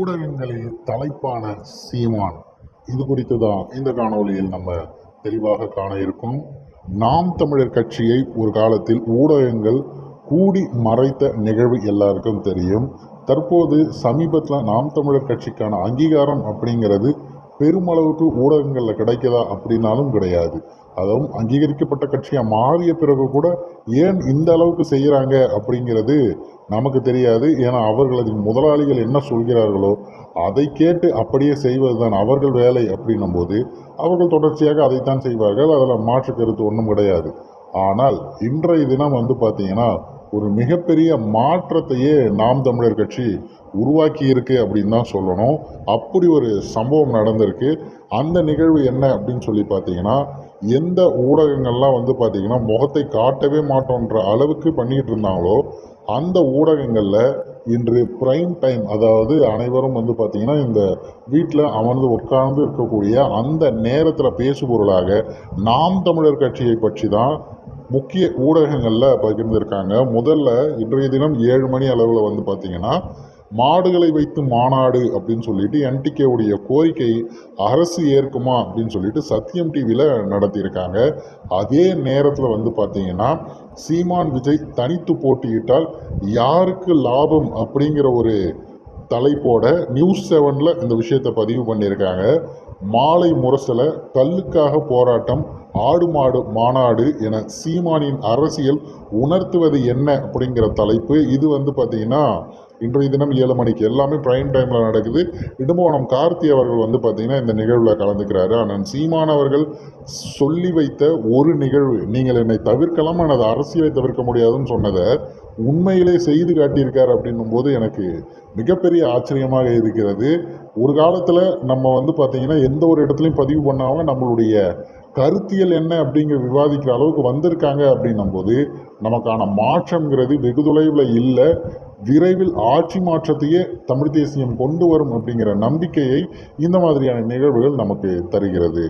ஊடகங்களை தலைப்பான சீமான். இது குறித்து தான் இந்த காணொளியில் நம்ம தெளிவாக காண இருக்கோம். நாம் தமிழர் கட்சியை ஒரு காலத்தில் ஊடகங்கள் கூடி மறைத்த நிகழ்வு எல்லாருக்கும் தெரியும். தற்போது சமீபத்தில் நாம் தமிழர் கட்சிக்கான அங்கீகாரம் அப்படிங்கிறது பெருமளவுக்கு ஊடகங்களில் கிடைக்குதா அப்படின்னாலும் கிடையாது. அதுவும் அங்கீகரிக்கப்பட்ட கட்சியாக மாறிய பிறகு கூட ஏன் இந்த அளவுக்கு செய்கிறாங்க அப்படிங்கிறது நமக்கு தெரியாது. ஏன்னா அவர்களது முதலாளிகள் என்ன சொல்கிறார்களோ அதை கேட்டு அப்படியே செய்வதுதான் அவர்கள் வேலை அப்படின்னும் போது அவர்கள் தொடர்ச்சியாக அதைத்தான் செய்வார்கள். அதில் மாற்று கருத்து ஒன்றும் கிடையாது. ஆனால் இன்றைய தினம் வந்து பார்த்தீங்கன்னா ஒரு மிகப்பெரிய மாற்றத்தையே நாம் தமிழர் கட்சி உருவாக்கி இருக்கு அப்படின்னு தான் சொல்லணும். அப்படி ஒரு சம்பவம் நடந்திருக்கு. அந்த நிகழ்வு என்ன அப்படின்னு சொல்லி பார்த்தீங்கன்னா எந்த ஊடகங்கள்லாம் வந்து பார்த்திங்கன்னா முகத்தை காட்டவே மாட்டோன்ற அளவுக்கு பண்ணிக்கிட்டு இருந்தாங்களோ அந்த ஊடகங்களில் இன்று பிரைம் டைம் அதாவது அனைவரும் வந்து பார்த்திங்கன்னா இந்த வீட்டில் அமர்ந்து உட்கார்ந்து இருக்கக்கூடிய அந்த நேரத்தில் பேசுபொருளாக நாம் தமிழர் கட்சியை பற்றி தான் முக்கிய ஊடகங்களில் பகிர்ந்திருக்காங்க. முதல்ல இன்றைய தினம் ஏழு மணி அளவில் வந்து பார்த்தீங்கன்னா மாடுகளை வைத்து மாநாடு அப்படின்னு சொல்லிட்டு என்டிகேவுடைய கோரிக்கை அரசு ஏற்குமா அப்படின்னு சொல்லிட்டு சத்தியம் டிவியில் நடத்தியிருக்காங்க. அதே நேரத்தில் வந்து பார்த்தீங்கன்னா சீமான் விஜய் தனித்து போட்டியிட்டால் யாருக்கு லாபம் அப்படிங்கிற ஒரு தலைப்போட நியூஸ் செவனில் இந்த விஷயத்தை பதிவு பண்ணியிருக்காங்க. மாலை முரசல கல்லுக்காக போராட்டம் ஆடு மாடு மாநாடு என சீமானின் அரசியல் உணர்த்துவது என்ன அப்படிங்கிற தலைப்பு. இது வந்து பார்த்திங்கன்னா இன்றைய தினம் ஏழு மணிக்கு எல்லாமே ப்ரைம் டைமில் நடக்குது. இடும்போனம் கார்த்தி அவர்கள் வந்து பார்த்திங்கன்னா இந்த நிகழ்வில் கலந்துக்கிறாரு. ஆனால் சீமான் அவர்கள் சொல்லி வைத்த ஒரு நிகழ்வு நீங்கள் என்னை தவிர்க்கலாம் எனது அரசியலை தவிர்க்க முடியாதுன்னு சொன்னதை உண்மையிலே செய்து காட்டியிருக்கார் அப்படின்னும் போது எனக்கு மிகப்பெரிய ஆச்சரியமாக இருக்கிறது. ஒரு காலத்தில் நம்ம வந்து பார்த்தீங்கன்னா எந்த ஒரு இடத்துலையும் பதிவு பண்ணாமல் நம்மளுடைய கருத்தியல் என்ன அப்படிங்கிற விவாதிக்கிற அளவுக்கு வந்திருக்காங்க அப்படின்னும் போது நமக்கான மாற்றம்ங்கிறது வெகு தொலைவில் இல்லை. விரைவில் ஆட்சி மாற்றத்தையே தமிழ் தேசியம் கொண்டு வரும் அப்படிங்கிற நம்பிக்கையை இந்த மாதிரியான நிகழ்வுகள் நமக்கு தருகிறது.